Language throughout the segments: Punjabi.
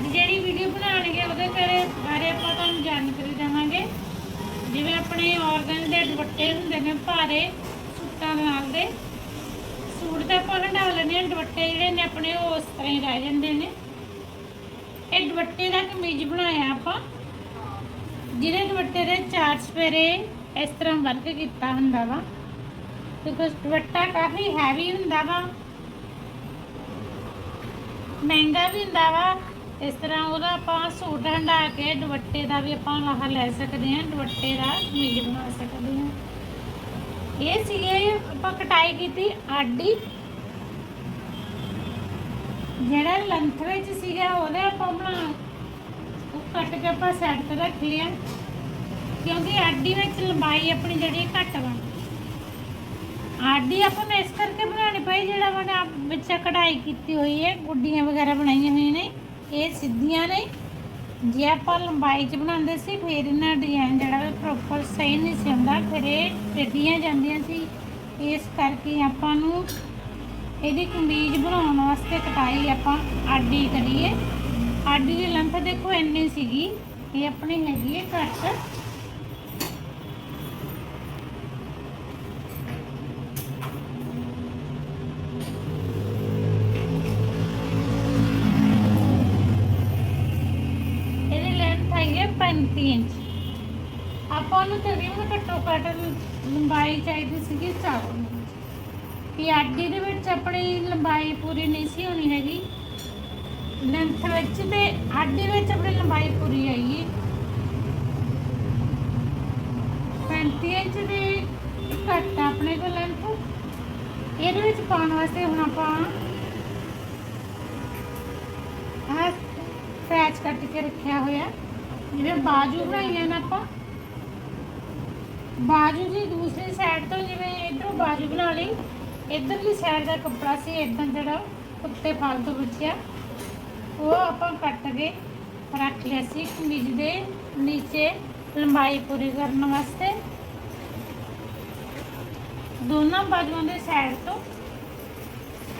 ਅੱਜ ਜਿਹੜੀ ਵੀਡੀਓ ਬਣਾਉਣਗੇ ਉਹਦੇ ਕਰੇ ਬਾਰੇ ਆਪਾਂ ਤੁਹਾਨੂੰ ਜਾਣਕਾਰੀ ਦੇਵਾਂਗੇ। ਜਿਵੇਂ ਆਪਣੇ ਔਰਗਨ ਦੇ ਦੁਪੱਟੇ ਹੁੰਦੇ ਨੇ ਭਾਰੇ ਸੂਟਾਂ ਨਾਲ ਦੇ। ਸੂਟ ਤਾਂ ਆਪਾਂ ਹਟਾ ਲੈਂਦੇ ਹਾਂ, ਦੁਪੱਟੇ ਜਿਹੜੇ ਨੇ ਆਪਣੇ ਉਹ ਉਸ ਤਰ੍ਹਾਂ ਹੀ ਰਹਿ ਜਾਂਦੇ ਨੇ। ਇਹ ਦੁਪੱਟੇ ਦਾ ਕਮੀਜ਼ ਬਣਾਇਆ ਆਪਾਂ। ਜਿਹਦੇ ਦੁਪੱਟੇ ਦੇ ਚਾਰ ਸਪੇਰੇ ਇਸ ਤਰ੍ਹਾਂ ਵਰਕ ਕੀਤਾ ਹੁੰਦਾ ਵਾ। ਦੇਖੋ, ਦੁਪੱਟਾ ਕਾਫੀ ਹੈਵੀ ਹੁੰਦਾ ਵਾ। ਮਹਿੰਗਾ ਵੀ ਹੁੰਦਾ ਵਾ। ਇਸ ਤਰ੍ਹਾਂ ਉਹਦਾ ਆਪਾਂ ਸੂਟ ਹੰਡਾ ਕੇ ਦੁਪੱਟੇ ਦਾ ਵੀ ਆਪਾਂ ਲਾਹਾ ਲੈ ਸਕਦੇ ਹਾਂ, ਦੁਪੱਟੇ ਦਾ ਕਮੀਜ਼ ਬਣਾ ਸਕਦੇ ਹਾਂ। ਇਹ ਸੀਗੇ ਆਪਾਂ ਕਟਾਈ ਕੀਤੀ ਆਡੀ। ਜਿਹੜਾ ਲੰਥ ਵਿੱਚ ਸੀਗਾ ਉਹਦੇ ਆਪਾਂ ਬਣਾ ਉਹ ਕੱਟ ਕੇ ਆਪਾਂ ਸਾਈਡ ਤੇ ਰੱਖ ਲਿਆ, ਕਿਉਂਕਿ ਆਡੀ ਵਿੱਚ ਲੰਬਾਈ ਆਪਣੀ ਜਿਹੜੀ ਘੱਟ ਬਣ। ਆਡੀ ਆਪਾਂ ਨੂੰ ਇਸ ਕਰਕੇ ਬਣਾਉਣੀ ਪਈ, ਜਿਹੜਾ ਮੈਂ ਆਪ ਵਿੱਚ ਕਢਾਈ ਕੀਤੀ ਹੋਈ ਹੈ, ਗੁੱਡੀਆਂ ਵਗੈਰਾ ਬਣਾਈਆਂ ਹੋਈਆਂ ਨੇ। ਇਹ ਸਿੱਧੀਆਂ ਨੇ। ਜੇ ਆਪਾਂ ਲੰਬਾਈ 'ਚ ਬਣਾਉਂਦੇ ਸੀ, ਫਿਰ ਇਹਨਾਂ ਡਿਜ਼ਾਈਨ ਜਿਹੜਾ ਪ੍ਰੋਪਰ ਸਹੀ ਨਹੀਂ ਸੀ ਹੁੰਦਾ, ਫਿਰ ਇਹ ਟੇਡੀਆਂ ਜਾਂਦੀਆਂ ਸੀ। ਇਸ ਕਰਕੇ ਆਪਾਂ ਨੂੰ ਇਹਦੀ ਕਮੀਜ਼ ਬਣਾਉਣ ਵਾਸਤੇ ਕਟਾਈ ਆਪਾਂ ਆਡੀ ਕਰੀਏ। ਆਡੀ ਦੀ ਲੰਥ ਦੇਖੋ ਇੰਨੀ ਸੀਗੀ, ਇਹ ਆਪਣੀ ਹੈਗੀ ਹੈ ਘੱਟ। 3 ਇੰਚ ਆਪਾਂ ਨੂੰ ਤਕਰੀਬਨ ਘੱਟੋ ਘੱਟ ਲੰਬਾਈ ਚਾਹੀਦੀ ਸੀਗੀ 4 ਇੰਚ ਪਿਆਡੀ ਦੇ ਵਿੱਚ ਆਪਣੀ ਲੰਬਾਈ ਪੂਰੀ ਨਹੀਂ ਸੀ ਹੋਣੀ ਹੈਗੀ। ਲੈਂਥ ਵਿੱਚ ਤੇ ਆਡੀ ਵਿੱਚ ਆਪਣੀ ਲੰਬਾਈ ਪੂਰੀ ਆਈ 35 ਇੰਚ ਦੇ ਘੱਟ ਆਪਣੇ ਕੋਲ ਲੈਂਥ ਇਹਦੇ ਵਿੱਚ ਪਾਉਣ ਵਾਸਤੇ ਹੁਣ ਆਪਾਂ ਆਹ ਫੈਚ ਕੱਟ ਰੱਖਿਆ ਹੋਇਆ। ਜਿਵੇਂ ਬਾਜੂ ਬਣਾਈਆਂ ਨੇ ਆਪਾਂ। ਬਾਜੂ ਦੀ ਦੂਸਰੀ ਸਾਈਡ ਤੋਂ ਜਿਵੇਂ ਇਧਰੋਂ ਬਾਜੂ ਬਣਾ ਲਈ। ਇਧਰਲੀ ਸਾਈਡ ਦਾ ਕੱਪੜਾ ਸੀ ਇਦਾਂ ਜਿਹੜਾ ਉੱਤੇ ਫਾਲਤੂ ਬਚਿਆ। ਉਹ ਆਪਾਂ ਕੱਟ ਕੇ ਰੱਖ ਲਿਆ ਸੀ ਕਮੀਜ਼ ਦੇ ਨੀਚੇ ਲੰਬਾਈ ਪੂਰੀ ਕਰਨ ਵਾਸਤੇ। ਦੋਨਾਂ ਬਾਜੂਆਂ ਦੇ ਸਾਈਡ ਤੋਂ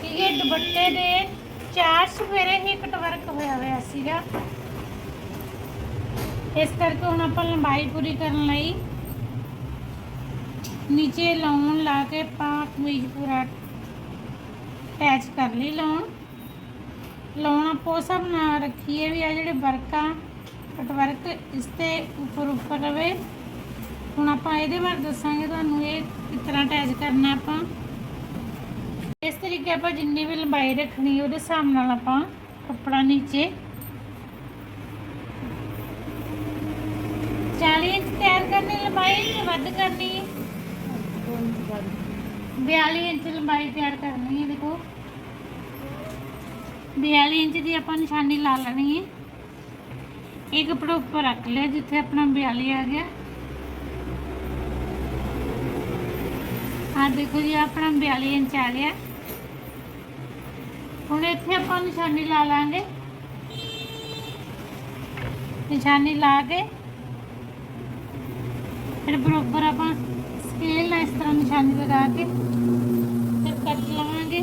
ਕਿ ਇਹ ਦੁਪੱਟੇ ਦੇ ਚਾਰ ਸਵੇਰੇ ਹੀ ਕਟਵਰਕ ਹੋਇਆ ਹੋਇਆ ਸੀਗਾ। ਇਸ ਕਰਕੇ ਹੁਣ ਆਪਾਂ ਲੰਬਾਈ ਪੂਰੀ ਕਰਨ ਲਈ ਨੀਚੇ ਲਾਉਣ ਲਾ ਕੇ ਆਪਾਂ ਕਮੀਜ਼ ਪੂਰਾ ਅਟੈਚ ਕਰ ਲਈ ਲਾਉਣ। ਲਾਉਣ ਆਪਾਂ ਉਸ ਹਿਸਾਬ ਨਾਲ ਰੱਖੀਏ ਵੀ ਆ ਜਿਹੜੇ ਵਰਕਾਂ ਕਟਵਰਕ ਇਸ ਤੇ ਉੱਪਰ ਉੱਪਰ ਰਵੇ। ਹੁਣ ਆਪਾਂ ਇਹਦੇ ਬਾਰੇ ਦੱਸਾਂਗੇ ਤੁਹਾਨੂੰ ਇਹ ਕਿਸ ਤਰ੍ਹਾਂ ਅਟੈਚ ਕਰਨਾ ਆਪਾਂ। ਇਸ ਤਰੀਕੇ ਆਪਾਂ ਜਿੰਨੀ ਵੀ ਲੰਬਾਈ ਰੱਖਣੀ ਉਹਦੇ ਹਿਸਾਬ ਨਾਲ ਆਪਾਂ ਕੱਪੜਾ ਨੀਚੇ 40 ਇੰਚ ਤਿਆਰ ਕਰਨੀ ਲੰਬਾਈ ਕਿ ਵੱਧ ਕਰਨੀ ਹੈ 42 ਇੰਚ ਲੰਬਾਈ ਤਿਆਰ ਕਰਨੀ ਹੈ ਦੇਖੋ 42 ਇੰਚ ਦੀ ਆਪਾਂ ਨਿਸ਼ਾਨੀ ਲਾ ਲੈਣੀ ਹੈ ਇਹ ਕੱਪੜਾ ਉੱਪਰ ਰੱਖ ਲਿਆ ਜਿੱਥੇ ਆਪਣਾ 42 ਆ ਗਿਆ ਆ ਦੇਖੋ ਜੀ ਆਪਣਾ 42 ਇੰਚ ਆ ਗਿਆ ਹੁਣ ਇੱਥੇ ਆਪਾਂ ਨਿਸ਼ਾਨੀ ਲਾ ਲਾਂਗੇ ਨਿਸ਼ਾਨੀ ਲਾ ਕੇ ਫਿਰ ਬਰੋਬਰ ਆਪਾਂ ਸਕੇਲ ਨਾਲ ਇਸ ਤਰ੍ਹਾਂ ਨਿਸ਼ਾਨੀ ਲਗਾ ਕੇ ਫਿਰ ਕੱਟ ਲਵਾਂਗੇ।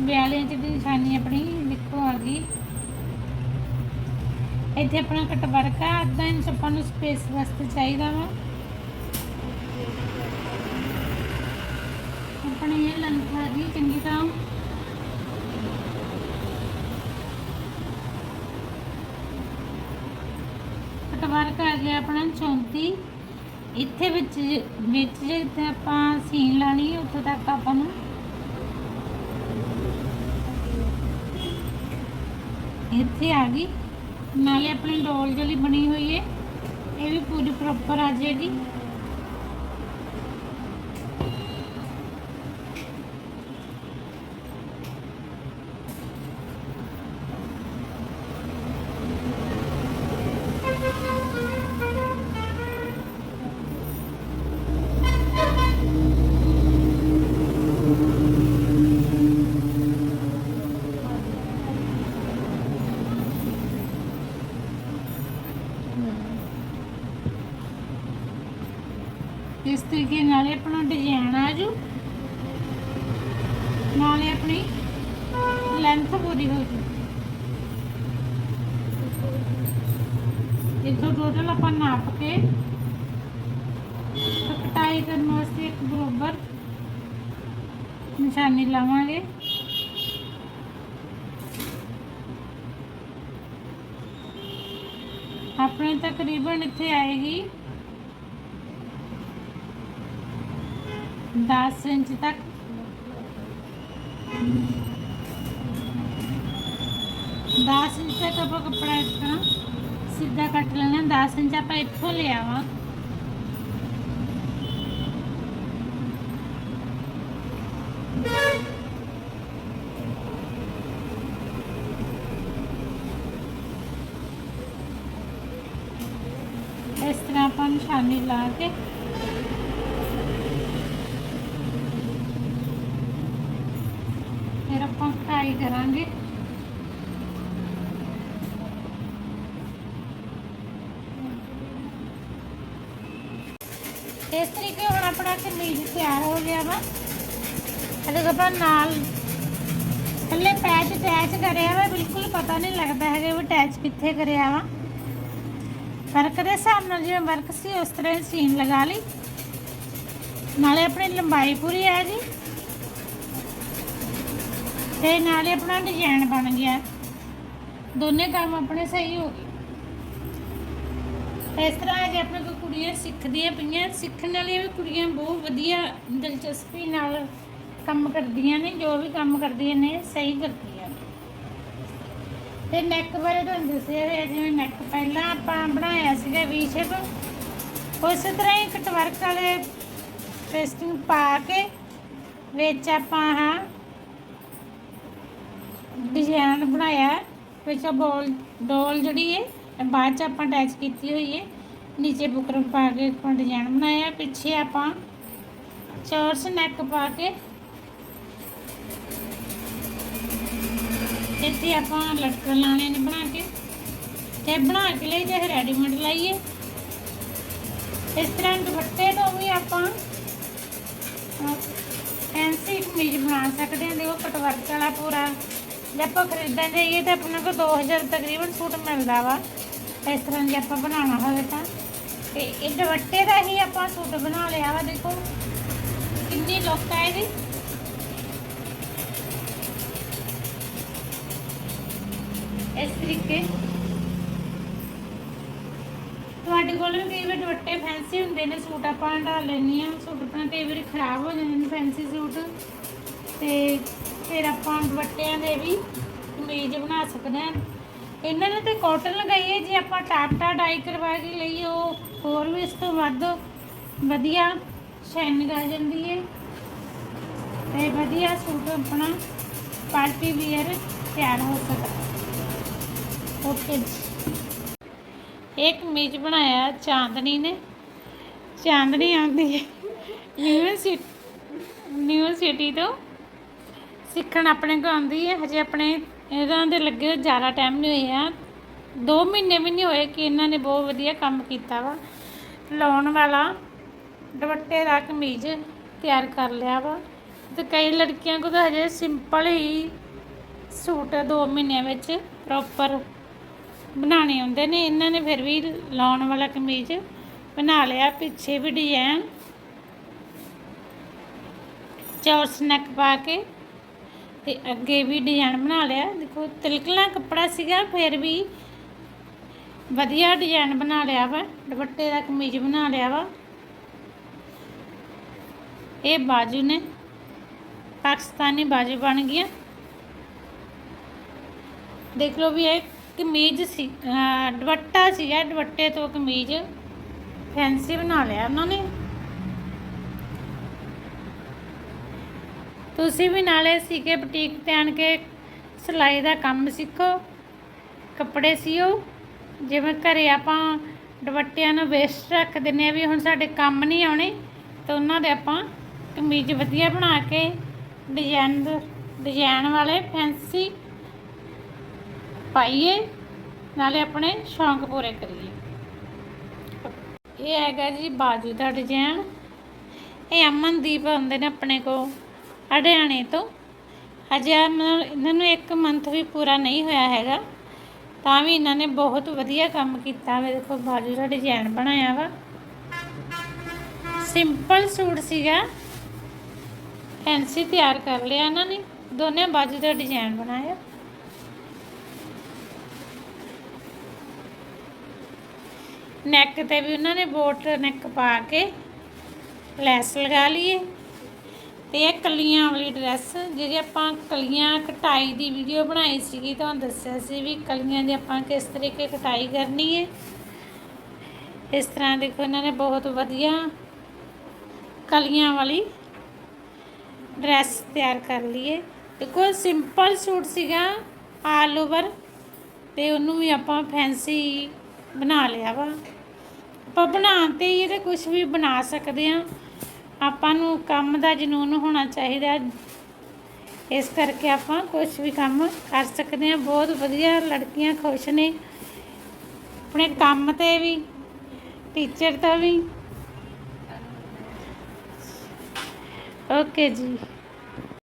ਬਿਆਲੀ ਇੰਚ ਦੀ ਨਿਸ਼ਾਨੀ ਆਪਣੀ ਲਿਖੋ ਆ ਗਈ। ਇੱਥੇ ਆਪਣਾ ਕੱਟ ਵਰਕ ਆ ਅੱਧਾ ਇੰਚ ਆਪਾਂ ਨੂੰ ਸਪੇਸ ਵਾਸਤੇ ਚਾਹੀਦਾ ਵਾ। ਆਪਣੀ ਇਹ ਲੰਥ ਆ ਗਈ, ਚੰਗੀ ਤਰ੍ਹਾਂ ਕੱਟ ਵਰਕ ਆ ਗਿਆ ਆਪਣਾ 34 ਇੱਥੇ ਵਿੱਚ ਵਿੱਚ ਜਿੱਥੇ ਆਪਾਂ ਸੀਨ ਲਾਣੀ ਹੈ ਉੱਥੇ ਤੱਕ ਆਪਾਂ ਨੂੰ ਇੱਥੇ ਆ ਗਈ। ਨਾਲੇ ਆਪਣੀ ਡੋਲ ਜਿਹੜੀ ਬਣੀ ਹੋਈ ਹੈ ਇਹ ਵੀ ਪੂਰੀ ਪ੍ਰੋਪਰ ਆ ਜਾਏਗੀ। ਇਸ ਤਰੀਕੇ ਨਾਲੇ ਆਪਣਾ ਡਿਜ਼ਾਈਨ ਆ ਜੂ। ਨਾਲੇ ਆਪਣੀ ਲੈਂਥ ਪੂਰੀ ਹੋ ਜੂ। ਇਦੋਂ ਟੋਟਲ ਆਪਾਂ ਨਾਪ ਕੇ ਕਟਾਈ ਕਰਨ ਵਾਸਤੇ ਇੱਕ ਬਰੋਬਰ ਨਿਸ਼ਾਨੀ ਲਾਵਾਂਗੇ। ਆਪਣੇ ਤਕਰੀਬਨ ਇੱਥੇ ਆਏਗੀ। 10 ਇੰਚ ਤੱਕ। ਦਸ ਇੰਚ ਤੱਕ ਆਪਾਂ ਕੱਪੜਾ ਇਸ ਤਰ੍ਹਾਂ ਸਿੱਧਾ ਕੱਟ ਲੈਣਾ। 10 ਇੰਚ ਆਪਾਂ ਇੱਥੋਂ ਲਿਆਵਾ। ਇਸ ਤਰ੍ਹਾਂ ਆਪਾਂ ਨਿਸ਼ਾਨੀ ਲਾ ਕੇ। ਫਿਰ ਆਪਾਂ ਕਟਾਈ ਕਰਾਂਗੇ। ਇਸ ਤਰੀਕੇ ਹੁਣ ਆਪਣਾ ਕਮੀਜ਼ ਤਿਆਰ ਹੋ ਗਿਆ ਵਾ। ਇਹਦੇ ਆਪਾਂ ਨਾਲ ਥੱਲੇ ਪੈਚ ਅਟੈਚ ਕਰਿਆ ਵਾ, ਬਿਲਕੁਲ ਪਤਾ ਨਹੀਂ ਲੱਗਦਾ ਹੈਗਾ ਵੀ ਅਟੈਚ ਕਿੱਥੇ ਕਰਿਆ ਵਾ। ਵਰਕ ਦੇ ਹਿਸਾਬ ਨਾਲ ਜਿਵੇਂ ਵਰਕ ਸੀ, ਉਸ ਤਰ੍ਹਾਂ ਹੀ ਸੀਨ ਲਗਾ ਲਈ। ਨਾਲੇ ਆਪਣੀ ਲੰਬਾਈ ਪੂਰੀ ਆ ਜੀ। ਤੇ ਨਾਲੇ ਆਪਣਾ ਡਿਜ਼ਾਈਨ ਬਣ ਗਿਆ। ਦੋਨੇ ਕੰਮ ਆਪਣੇ ਸਹੀ ਹੋ ਗਏ। ਇਸ ਤਰ੍ਹਾਂ ਜੇ ਆਪਣੇ ਕੋਲ ਕੁੜੀਆਂ ਸਿੱਖਦੀਆਂ ਪਈਆਂ। ਸਿੱਖਣ ਵਾਲੀਆਂ ਵੀ ਕੁੜੀਆਂ ਬਹੁਤ ਵਧੀਆ, ਦਿਲਚਸਪੀ ਨਾਲ ਕੰਮ ਕਰਦੀਆਂ ਨੇ, ਜੋ ਵੀ ਕੰਮ ਕਰਦੀਆਂ ਨੇ, ਸਹੀ ਕਰਦੀਆਂ ਤੇ ਨੈਕ ਬਾਰੇ ਤੁਹਾਨੂੰ ਦੱਸਿਆ ਹੋਇਆ ਜਿਵੇਂ ਨੈਕ ਪਹਿਲਾਂ ਆਪਾਂ ਬਣਾਇਆ ਸੀਗਾ ਵੀ ਸ਼ੇਪ ਉਸ ਤਰ੍ਹਾਂ ਹੀ ਕਟਵਰਕ ਵਾਲੇ ਪੇਸਟਿੰਗ ਪਾ ਕੇ ਵਿੱਚ ਆਪਾਂ ਆਹ ਡਿਜ਼ਾਈਨ ਬਣਾਇਆ। ਵਿੱਚ ਬੋਲ ਡੋਲ ਜਿਹੜੀ ਹੈ ਬਾਅਦ ਚ ਆਪਾਂ ਅਟੈਚ ਕੀਤੀ ਹੋਈ ਹੈ ਨੀਚੇ ਬੁਕਰਮ ਪਾ ਕੇ ਆਪਾਂ ਡਿਜ਼ਾਈਨ ਬਣਾਇਆ। ਪਿੱਛੇ ਆਪਾਂ ਚੌਰਸ ਨੈਕ ਪਾ ਕੇ ਇੱਥੇ ਆਪਾਂ ਲਟਕਣ ਲਾਣੇ ਨੇ ਬਣਾ ਕੇ। ਤੇ ਬਣਾ ਕੇ ਲਈ ਜੇ ਰੈਡੀਮੇਡ ਲਾਈਏ। ਇਸ ਤਰ੍ਹਾਂ ਦੁਪੱਟੇ ਤੋਂ ਵੀ ਆਪਾਂ ਫੈਂਸੀ ਕਮੀਜ਼ ਬਣਾ ਸਕਦੇ ਹਾਂ ਦੇਖੋ ਕਟਵਰਕ ਵਾਲਾ ਪੂਰਾ। ਜੇ ਆਪਾਂ ਖਰੀਦਣ ਜਾਈਏ ਤਾਂ ਆਪਣੇ ਕੋਲ 2000 ਤਕਰੀਬਨ ਸੂਟ ਮਿਲਦਾ ਵਾ। ਇਸ ਤਰ੍ਹਾਂ ਜੇ ਆਪਾਂ ਬਣਾਉਣਾ ਹੋਵੇ ਤਾਂ। ਤੇ ਇਹ ਦੁਪੱਟੇ ਦਾ ਹੀ ਆਪਾਂ ਸੂਟ ਬਣਾ ਲਿਆ ਵਾ, ਦੇਖੋ। ਕਿੰਨੀ ਲੁੱਕ ਆ ਇਹਦੀ। ਤਰੀਕੇ। ਤੁਹਾਡੇ ਕੋਲ ਵੀ ਕਈ ਵਾਰ ਦੁਪੱਟੇ ਫੈਂਸੀ ਹੁੰਦੇ ਨੇ, ਸੂਟ ਆਪਾਂ ਹੰਡਾ ਲੈਂਦੇ ਆ ਸੂਟ ਆਪਣਾ ਕਈ ਵਾਰੀ ਖਰਾਬ ਹੋ ਜਾਂਦੇ ਨੇ ਫੈਂਸੀ ਸੂਟ। ਤੇ ਫਿਰ ਆਪਾਂ ਦੁਪੱਟਿਆਂ ਦੇ ਵੀ ਕਮੀਜ਼ ਬਣਾ ਸਕਦੇ ਹਾਂ। ਇਹਨਾਂ ਨੇ ਤੇ ਕਾਟਨ ਲਗਾਈ ਹੈ, ਜੇ ਆਪਾਂ ਟਾਪਟਾ ਡਾਈ ਕਰਵਾ ਕੇ ਲਈ ਉਹ ਹੋਰ ਵੀ ਇਸ ਤੋਂ ਵੱਧ ਵਧੀਆ ਸ਼ਾਈਨਿੰਗ ਆ ਜਾਂਦੀ ਹੈ। ਤੇ ਵਧੀਆ ਸੂਟ ਆਪਣਾ ਪਾਰਟੀ ਵੀਅਰ ਤਿਆਰ ਹੋ ਸਕਦਾ। ਓਕੇ ਜੀ ਇਹ ਕਮੀਜ਼ ਬਣਾਇਆ ਚਾਂਦਨੀ ਨੇ। ਚਾਂਦਨੀ ਆਉਂਦੀ ਹੈ ਨਿਊ ਸਿਟੀ ਤੋਂ ਸਿੱਖਣ ਆਪਣੇ ਕੋ ਆਉਂਦੀ ਹੈ ਹਜੇ ਆਪਣੇ ਇਹਨਾਂ ਦੇ ਲੱਗੇ ਜ਼ਿਆਦਾ ਟਾਈਮ ਨਹੀਂ ਹੋਇਆ। 2 ਮਹੀਨੇ ਵੀ ਨਹੀਂ ਹੋਏ ਕਿ ਇਹਨਾਂ ਨੇ ਬਹੁਤ ਵਧੀਆ ਕੰਮ ਕੀਤਾ ਵਾ। ਲਾਉਣ ਵਾਲਾ ਦੁਪੱਟੇ ਦਾ ਕਮੀਜ਼ ਤਿਆਰ ਕਰ ਲਿਆ ਵਾ। ਤੇ ਕਈ ਲੜਕੀਆਂ ਕੋਲ ਤਾਂ ਹਜੇ ਸਿੰਪਲ ਹੀ ਸੂਟ 2 ਮਹੀਨਿਆਂ ਵਿੱਚ ਪ੍ਰੋਪਰ ਬਣਾਉਣੇ ਆਉਂਦੇ ਨੇ, ਇਹਨਾਂ ਨੇ ਫਿਰ ਵੀ ਲਾਉਣ ਵਾਲਾ ਕਮੀਜ਼ ਬਣਾ ਲਿਆ, ਪਿੱਛੇ ਵੀ ਡਿਜ਼ਾਈਨ ਚੌਰਸ ਨੈਕ ਪਾ ਕੇ ਤੇ ਅੱਗੇ ਵੀ ਡਿਜ਼ਾਈਨ ਬਣਾ ਲਿਆ। ਦੇਖੋ, ਤਿਲਕਲਾ ਕੱਪੜਾ ਸੀਗਾ, ਫਿਰ ਵੀ ਵਧੀਆ ਡਿਜ਼ਾਈਨ ਬਣਾ ਲਿਆ ਵਾ, ਦੁਪੱਟੇ ਦਾ ਕਮੀਜ਼ ਬਣਾ ਲਿਆ ਵਾ। ਇਹ ਬਾਜੂ ਨੇ, ਪਾਕਿਸਤਾਨੀ ਬਾਜੂ ਬਣ ਗਈਆਂ। ਦੇਖ ਲਓ ਵੀ ਇਹ ਕਮੀਜ਼ ਸੀ, ਅਹ ਦੁਪੱਟਾ ਸੀਗਾ, ਦੁਪੱਟੇ ਤੋਂ ਕਮੀਜ਼ ਫੈਂਸੀ ਬਣਾ ਲਿਆ ਉਹਨਾਂ ਨੇ। ਤੁਸੀਂ ਵੀ ਨਾਲੇ ਸੀ ਬੁਟੀਕ ਤੇ ਆਣ ਕੇ ਸਿਲਾਈ ਦਾ ਕੰਮ ਸਿੱਖੋ, ਕੱਪੜੇ ਸੀਓ। ਜਿਵੇਂ ਘਰੇ ਆਪਾਂ ਦੁਪੱਟਿਆਂ ਨੂੰ ਵੇਸਟ ਰੱਖ ਦਿੰਨੇ ਆ ਵੀ ਹੁਣ ਸਾਡੇ ਕੰਮ ਨਹੀਂ ਆਉਣੇ, ਤਾਂ ਉਹਨਾਂ ਦੇ ਆਪਾਂ ਕਮੀਜ਼ ਵਧੀਆ ਬਣਾ ਕੇ ਡਿਜ਼ਾਈਨ ਡਿਜ਼ਾਈਨ ਵਾਲੇ ਫੈਂਸੀ ਪਾਈਏ, ਨਾਲੇ ਆਪਣੇ ਸ਼ੌਂਕ ਪੂਰੇ ਕਰੀਏ। ਇਹ ਹੈਗਾ ਜੀ ਬਾਜੂ ਦਾ ਡਿਜ਼ਾਈਨ ਇਹ ਅਮਨਦੀਪ ਆਉਂਦੇ ਨੇ ਆਪਣੇ ਕੋ ਹਰਿਆਣੇ ਤੋਂ। ਹਜੇ ਆ ਇਹਨਾਂ ਨੂੰ ਇੱਕ ਮੰਥ ਵੀ ਪੂਰਾ ਨਹੀਂ ਹੋਇਆ ਹੈਗਾ, ਤਾਂ ਵੀ ਇਹਨਾਂ ਨੇ ਬਹੁਤ ਵਧੀਆ ਕੰਮ ਕੀਤਾ ਵੇ। ਦੇਖੋ, ਬਾਜੂ ਦਾ ਡਿਜ਼ਾਈਨ ਬਣਾਇਆ ਵਾ। ਸਿੰਪਲ ਸੂਟ ਸੀਗਾ। ਫੈਂਸੀ ਤਿਆਰ ਕਰ ਲਿਆ ਇਹਨਾਂ ਨੇ। ਦੋਨੇ ਬਾਜੂ ਦਾ ਡਿਜ਼ਾਈਨ ਬਣਾਇਆ ਨੈਕ ਤੇ ਵੀ ਉਹਨਾਂ ਨੇ ਬੋਟ ਨੈਕ ਪਾ ਕੇ ਲੈਸ ਲਗਾ ਲਈਏ। ਤੇ ਇਹ ਕਲੀਆਂ ਵਾਲੀ ਡਰੈਸ ਜਿਹੜੀ ਆਪਾਂ ਕਲੀਆਂ ਕਟਾਈ ਦੀ ਵੀਡੀਓ ਬਣਾਈ ਸੀਗੀ, ਤੁਹਾਨੂੰ ਦੱਸਿਆ ਸੀ ਵੀ ਕਲੀਆਂ ਦੀ ਆਪਾਂ ਕਿਸ ਤਰੀਕੇ ਕਟਾਈ ਕਰਨੀ ਹੈ। ਇਸ ਤਰ੍ਹਾਂ ਦੇਖੋ ਇਹਨਾਂ ਨੇ ਬਹੁਤ ਵਧੀਆ ਕਲੀਆਂ ਵਾਲੀ ਡਰੈਸ ਤਿਆਰ ਕਰ ਲਈਏ। ਦੇਖੋ ਸਿੰਪਲ ਸੂਟ ਸੀਗਾ ਆਲ ਓਵਰ ਤੇ ਉਹਨੂੰ ਵੀ ਆਪਾਂ ਫੈਂਸੀ ਬਣਾ ਲਿਆ ਵਾ। ਆਪਾਂ ਬਣਾਉਣ ਤੇ ਹੀ ਇਹਦੇ ਕੁਝ ਵੀ ਬਣਾ ਸਕਦੇ ਆ ਆਪਾਂ ਨੂੰ ਕੰਮ ਦਾ ਜਨੂਨ ਹੋਣਾ ਚਾਹੀਦਾ। ਇਸ ਕਰਕੇ ਆਪਾਂ ਕੁਝ ਵੀ ਕੰਮ ਕਰ ਸਕਦੇ ਆ ਬਹੁਤ ਵਧੀਆ ਲੜਕੀਆਂ ਖੁਸ਼ ਨੇ। ਆਪਣੇ ਕੰਮ ਤੇ ਵੀ ਟੀਚਰ ਤੋਂ ਵੀ। ਓਕੇ ਜੀ।